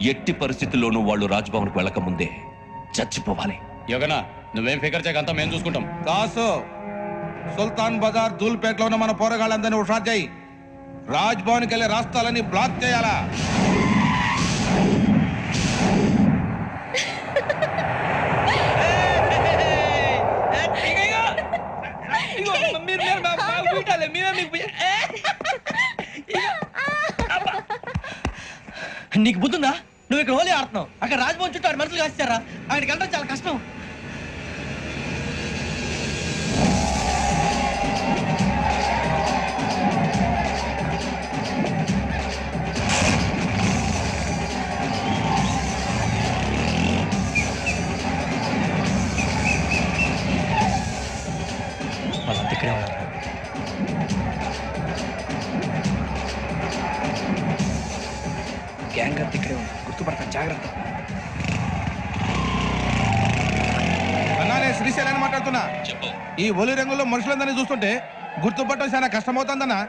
ఎట్టి పరిస్థితుల్లోనూ వాళ్ళు రాజ్భవన్కు వెళ్ళక ముందే చచ్చిపోవాలి. యోగనా నువ్వేం ఫికర్ చేయకంతా మేము చూసుకుంటాం. దాసు సుల్తాన్ బజార్ ధూల్పేటలో ఉన్న మన పోరగాళ్ళందరినీ హుషారు చేయి. రాజ్ భవన్కి వెళ్ళే రాస్తాలని బ్లాక్ చేయాలా? నీకు బుద్ధుందా? నువ్వు ఇక్కడ హోలీ ఆడుతున్నావు. అక్కడ రాజభవన్ చుట్టూ ఆడు మనుషులు కాస్తారా అక్కడికి వెళ్ళడం చాలా కష్టం. జాగ్రత్త. అన్నా నేను శ్రీశైలాన్ని మాట్లాడుతున్నా. చెప్పు. ఈ ఒలి రంగులో మనుషులందరినీ చూస్తుంటే గుర్తుపట్టడం చాలా కష్టమవుతుందన్నా.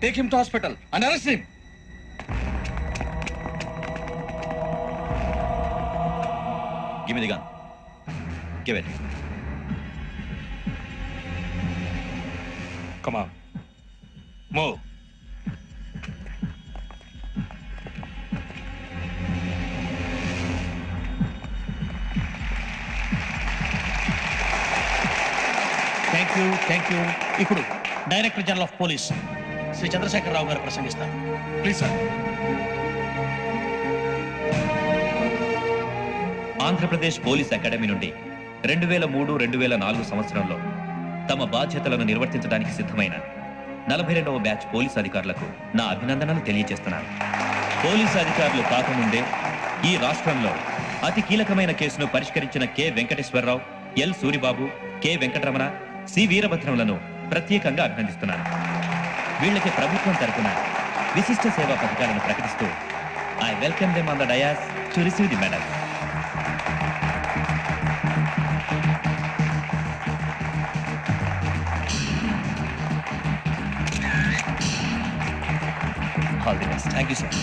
Take him to hospital and arrest him. Give me the gun. Give it. Come on. Move. Thank you thank you. ఇప్పుడు director general of police Shri Chandrasekhara Rao గారు ప్రసంగిస్తారు. Please sir. Andhra Pradesh police academy నుండి రెండు వేల మూడు రెండు వేల నాలుగు సంవత్సరంలో తమ బాధ్యతలను నిర్వర్తించడానికి సిద్ధమైన నలభై రెండవ బ్యాచ్ పోలీస్ అధికారులకు నా అభినందనలు తెలియజేస్తున్నాను. పోలీస్ అధికారులు కాకముందే ఈ రాష్ట్రంలో అతి కీలకమైన కేసును పరిష్కరించిన K. Venkateswara Rao L. Suribabu K. Venkataramana C వీరభద్రములను ప్రత్యేకంగా అభినందిస్తున్నాను. వీళ్ళకి ప్రభుత్వం తరపున విశిష్ట సేవా పథకాలను ప్రకటిస్తూ I welcome them on the dais to receive the medal All the best. Thank you sir